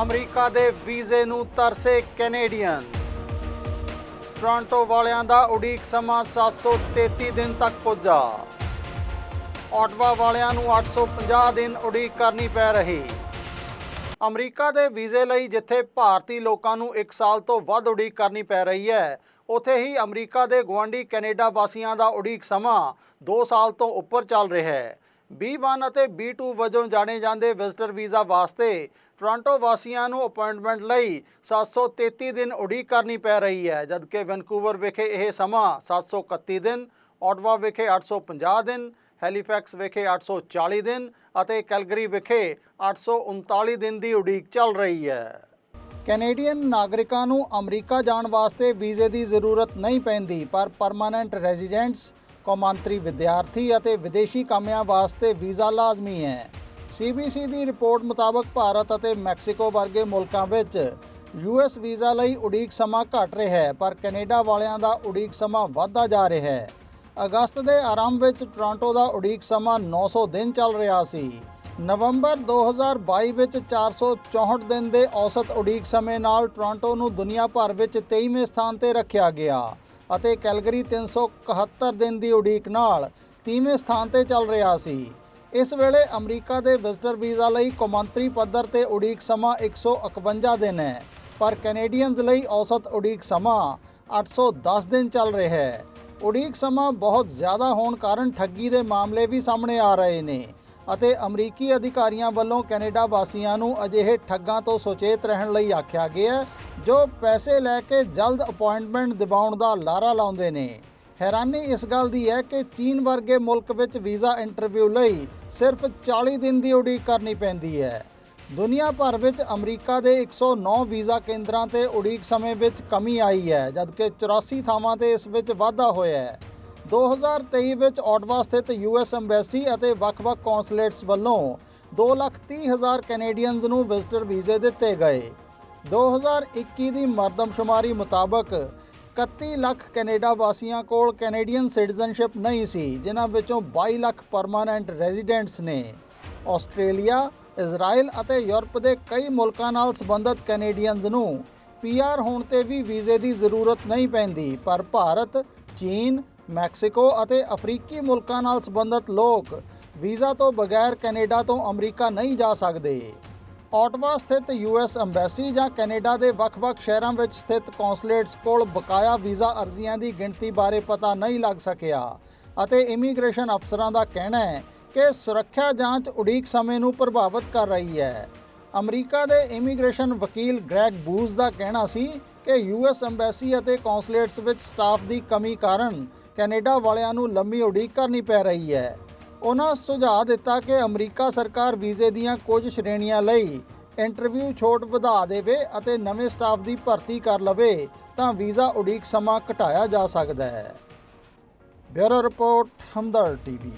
America ਦੇ ਵੀਜ਼ੇ ਨੂੰ ਤਰਸੇ ਕੈਨੇਡੀਅਨ। ਟੋਰਾਂਟੋ ਵਾਲਿਆਂ ਦਾ ਉਡੀਕ ਸਮਾਂ 733 ਦਿਨ ਤੱਕ ਪੁੱਜਾ। ਆਟਵਾ ਵਾਲਿਆਂ ਨੂੰ 850 ਦਿਨ ਉਡੀਕ ਕਰਨੀ ਪੈ ਰਹੀ। ਅਮਰੀਕਾ ਦੇ ਵੀਜ਼ੇ ਲਈ ਜਿੱਥੇ ਭਾਰਤੀ ਲੋਕਾਂ ਨੂੰ 1 ਸਾਲ ਤੋਂ ਵੱਧ ਉਡੀਕ ਕਰਨੀ ਪੈ ਰਹੀ ਹੈ, ਉੱਥੇ ਹੀ ਅਮਰੀਕਾ ਦੇ ਗੁਆਂਢੀ ਕੈਨੇਡਾ ਵਾਸੀਆਂ ਦਾ ਉਡੀਕ ਸਮਾਂ 2 ਸਾਲ ਤੋਂ ਉੱਪਰ ਚੱਲ ਰਿਹਾ ਹੈ। B1 ਅਤੇ B2 ਵਜੋਂ ਜਾਣੇ ਜਾਂਦੇ ਵਿਜ਼ਟਰ ਵੀਜ਼ਾ ਵਾਸਤੇ ਟੋਰਾਂਟੋ ਵਾਸੀਆਂ ਨੂੰ ਅਪਾਇੰਟਮੈਂਟ ਲਈ 733 ਦਿਨ ਉਡੀਕ ਕਰਨੀ ਪੈ ਰਹੀ ਹੈ, ਜਦਕਿ ਵੈਨਕੂਵਰ ਵਿਖੇ ਇਹ ਸਮਾਂ 731 ਦਿਨ ਆਟਵਾ ਵਿਖੇ 850 ਦਿਨ, ਹੈਲੀਫੈਕਸ ਵਿਖੇ 840 ਦਿਨ ਅਤੇ ਕੈਲਗਰੀ ਵਿਖੇ 839 ਦਿਨ ਦੀ ਉਡੀਕ ਚੱਲ ਰਹੀ ਹੈ। ਕੈਨੇਡੀਅਨ ਨਾਗਰਿਕਾਂ ਨੂੰ ਅਮਰੀਕਾ ਜਾਣ ਵਾਸਤੇ ਵੀਜ਼ੇ ਦੀ ਜ਼ਰੂਰਤ ਨਹੀਂ ਪੈਂਦੀ, ਪਰ ਪਰਮਾਨੈਂਟ ਰੈਜ਼ੀਡੈਂਟਸ ਕੌਮਾਂਤਰੀ ਵਿਦਿਆਰਥੀ ਅਤੇ ਵਿਦੇਸ਼ੀ ਕਾਮਿਆਂ ਵਾਸਤੇ ਵੀਜ਼ਾ ਲਾਜ਼ਮੀ ਹੈ। CBC ਦੀ ਰਿਪੋਰਟ ਮੁਤਾਬਕ ਭਾਰਤ ਅਤੇ ਮੈਕਸੀਕੋ ਵਰਗੇ ਮੁਲਕਾਂ ਵਿੱਚ US ਵੀਜ਼ਾ ਲਈ ਉਡੀਕ ਸਮਾਂ ਘਟ ਰਿਹਾ ਹੈ, ਪਰ ਕੈਨੇਡਾ ਵਾਲਿਆਂ ਦਾ ਉਡੀਕ ਸਮਾਂ ਵਧਦਾ ਜਾ ਰਿਹਾ ਹੈ। ਅਗਸਤ ਦੇ ਆਰੰਭ ਵਿੱਚ ਟੋਰਾਂਟੋ ਦਾ ਉਡੀਕ ਸਮਾਂ 900 ਦਿਨ ਚੱਲ ਰਿਹਾ ਸੀ। ਨਵੰਬਰ 2022 ਵਿੱਚ 464 ਦਿਨ ਦੇ ਔਸਤ ਉਡੀਕ ਸਮੇਂ ਨਾਲ ਟੋਰਾਂਟੋ ਨੂੰ ਦੁਨੀਆ ਭਰ ਵਿੱਚ 23ਵੇਂ ਸਥਾਨ ਤੇ ਰੱਖਿਆ ਗਿਆ। ਅਤੇ ਕੈਲਗਰੀ 371 ਦਿਨ ਦੀ ਉਡੀਕ ਨਾਲ 30ਵੇਂ ਸਥਾਨ ਤੇ ਚੱਲ ਰਿਹਾ ਸੀ। ਇਸ ਵੇਲੇ ਅਮਰੀਕਾ ਦੇ ਵਿਜ਼ਟਰ ਵੀਜ਼ਾ ਲਈ ਕੌਮਾਂਤਰੀ ਪੱਧਰ ਤੇ ਉਡੀਕ ਸਮਾਂ 151 ਦਿਨ ਹੈ, ਪਰ ਕੈਨੇਡੀਅਨਜ਼ ਲਈ ਔਸਤ ਉਡੀਕ ਸਮਾਂ 810 ਦਿਨ ਚੱਲ ਰਿਹਾ ਹੈ। ਉਡੀਕ ਸਮਾਂ ਬਹੁਤ ਜ਼ਿਆਦਾ ਹੋਣ ਕਾਰਨ ਠੱਗੀ ਦੇ ਮਾਮਲੇ ਵੀ ਸਾਹਮਣੇ ਆ ਰਹੇ ਨੇ। ਅਤੇ ਅਮਰੀਕੀ ਅਧਿਕਾਰੀਆਂ ਵੱਲੋਂ ਕੈਨੇਡਾ ਵਾਸੀਆਂ ਨੂੰ ਅਜਿਹੇ ਠੱਗਾਂ ਤੋਂ ਸੁਚੇਤ ਰਹਿਣ ਲਈ ਆਖਿਆ ਗਿਆ ਜੋ ਪੈਸੇ ਲੈ ਕੇ ਜਲਦ ਅਪਾਇੰਟਮੈਂਟ ਦਿਵਾਉਣ ਦਾ ਲਾਰਾ ਲਾਉਂਦੇ ਨੇ। ਹੈਰਾਨੀ ਇਸ ਗੱਲ ਦੀ ਹੈ ਕਿ ਚੀਨ ਵਰਗੇ ਮੁਲਕ ਵਿੱਚ ਵੀਜ਼ਾ ਇੰਟਰਵਿਊ ਲਈ ਸਿਰਫ 40 ਦਿਨ ਦੀ ਉਡੀਕ ਕਰਨੀ ਪੈਂਦੀ ਹੈ। ਦੁਨੀਆ ਭਰ ਵਿੱਚ ਅਮਰੀਕਾ ਦੇ 109 ਵੀਜ਼ਾ ਕੇਂਦਰਾਂ ਤੇ ਉਡੀਕ ਸਮੇਂ ਵਿੱਚ ਕਮੀ ਆਈ ਹੈ, ਜਦਕਿ 84 ਥਾਵਾਂ ਤੇ ਇਸ ਵਿੱਚ ਵਾਧਾ ਹੋਇਆ ਹੈ। 2023 ਵਿੱਚ ਆਟਵਾ ਸਥਿਤ ਯੂਐਸ ਐਮਬੈਸੀ ਅਤੇ ਵੱਖ-ਵੱਖ ਕੌਂਸੂਲੇਟਸ ਵੱਲੋਂ 2,30,000 ਕੈਨੇਡੀਅਨਜ਼ ਨੂੰ ਵਿਜ਼ਟਰ ਵੀਜ਼ੇ ਦਿੱਤੇ ਗਏ। 2021 ਦੀ ਮਰਦਮਸ਼ੁਮਾਰੀ ਮੁਤਾਬਕ 31 ਲੱਖ ਕੈਨੇਡਾ ਵਾਸੀਆਂ ਕੋਲ ਕੈਨੇਡੀਅਨ ਸਿਟੀਜ਼ਨਸ਼ਿਪ ਨਹੀਂ ਸੀ ਜਿਨ੍ਹਾਂ ਵਿੱਚੋਂ 22 ਲੱਖ ਪਰਮਾਨੈਂਟ ਰੈਜ਼ੀਡੈਂਟਸ ਨੇ। ਆਸਟ੍ਰੇਲੀਆ ਇਜ਼ਰਾਈਲ ਅਤੇ ਯੂਰਪ ਦੇ ਕਈ ਮੁਲਕਾਂ ਨਾਲ ਸੰਬੰਧਿਤ ਕੈਨੇਡੀਅਨਜ਼ ਨੂੰ ਪੀਆਰ ਹੋਣ ਤੇ ਵੀ ਵੀਜ਼ੇ ਦੀ ਜ਼ਰੂਰਤ ਨਹੀਂ ਪੈਂਦੀ ਪਰ ਭਾਰਤ ਚੀਨ ਮੈਕਸੀਕੋ ਅਤੇ ਅਫਰੀਕੀ ਮੁਲਕਾਂ ਨਾਲ ਸੰਬੰਧਿਤ ਲੋਕ ਵੀਜ਼ਾ ਤੋਂ ਬਗੈਰ ਕੈਨੇਡਾ ਤੋਂ ਅਮਰੀਕਾ ਨਹੀਂ ਜਾ ਸਕਦੇ। ਆਟਵਾ ਸਥਿਤ ਯੂਐਸ ਐਮਬੈਸੀ ਜਾਂ ਕੈਨੇਡਾ ਦੇ ਵੱਖ-ਵੱਖ ਸ਼ਹਿਰਾਂ ਵਿੱਚ ਸਥਿਤ ਕੌਂਸੂਲੇਟਸ ਕੋਲ ਬਕਾਇਆ ਵੀਜ਼ਾ ਅਰਜ਼ੀਆਂ ਦੀ ਗਿਣਤੀ ਬਾਰੇ ਪਤਾ ਨਹੀਂ ਲੱਗ ਸਕਿਆ ਅਤੇ ਇਮੀਗ੍ਰੇਸ਼ਨ ਅਫਸਰਾਂ ਦਾ ਕਹਿਣਾ ਹੈ ਕਿ ਸੁਰੱਖਿਆ ਜਾਂਚ ਉਡੀਕ ਸਮੇਂ ਨੂੰ ਪ੍ਰਭਾਵਿਤ ਕਰ ਰਹੀ ਹੈ। ਅਮਰੀਕਾ ਦੇ ਇਮੀਗ੍ਰੇਸ਼ਨ ਵਕੀਲ ਗ੍ਰੈਗ ਬੂਜ਼ ਦਾ ਕਹਿਣਾ ਸੀ ਕਿ ਯੂਐਸ ਐਮਬੈਸੀ ਅਤੇ ਕੌਂਸੂਲੇਟਸ ਵਿੱਚ ਸਟਾਫ ਦੀ ਕਮੀ ਕਾਰਨ ਕੈਨੇਡਾ ਵਾਲਿਆਂ ਨੂੰ ਲੰਮੀ ਉਡੀਕ ਕਰਨੀ ਪੈ ਰਹੀ ਹੈ। ਉਹਨਾਂ ਸੁਝਾਅ ਦਿੱਤਾ ਕਿ ਅਮਰੀਕਾ ਸਰਕਾਰ ਵੀਜ਼ੇ ਦੀਆਂ ਕੁਝ ਸ਼੍ਰੇਣੀਆਂ ਲਈ ਇੰਟਰਵਿਊ ਛੋਟ ਵਧਾ ਦੇਵੇ ਅਤੇ ਨਵੇਂ ਸਟਾਫ ਦੀ ਭਰਤੀ ਕਰ ਲਵੇ ਤਾਂ ਵੀਜ਼ਾ ਉਡੀਕ ਸਮਾਂ ਘਟਾਇਆ ਜਾ ਸਕਦਾ ਹੈ। Bureau report Hamdard TV.